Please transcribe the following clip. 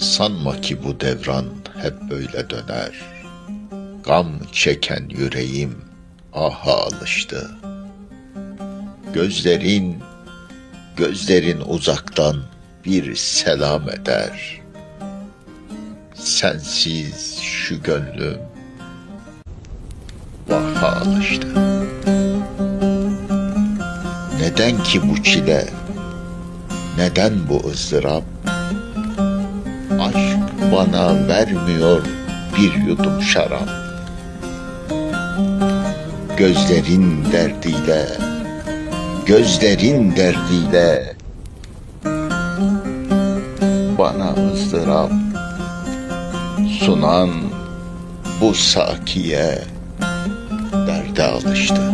Sanma ki bu devran hep böyle döner. Gam çeken yüreğim aha alıştı. Gözlerin, gözlerin uzaktan bir selam eder. Sensiz şu gönlüm vaha alıştı. Neden ki bu çile? Neden bu ızdırap? Aşk bana vermiyor bir yudum şarap. Gözlerin derdiyle, gözlerin derdiyle bana ızdırap sunan bu sakiye derde alıştı.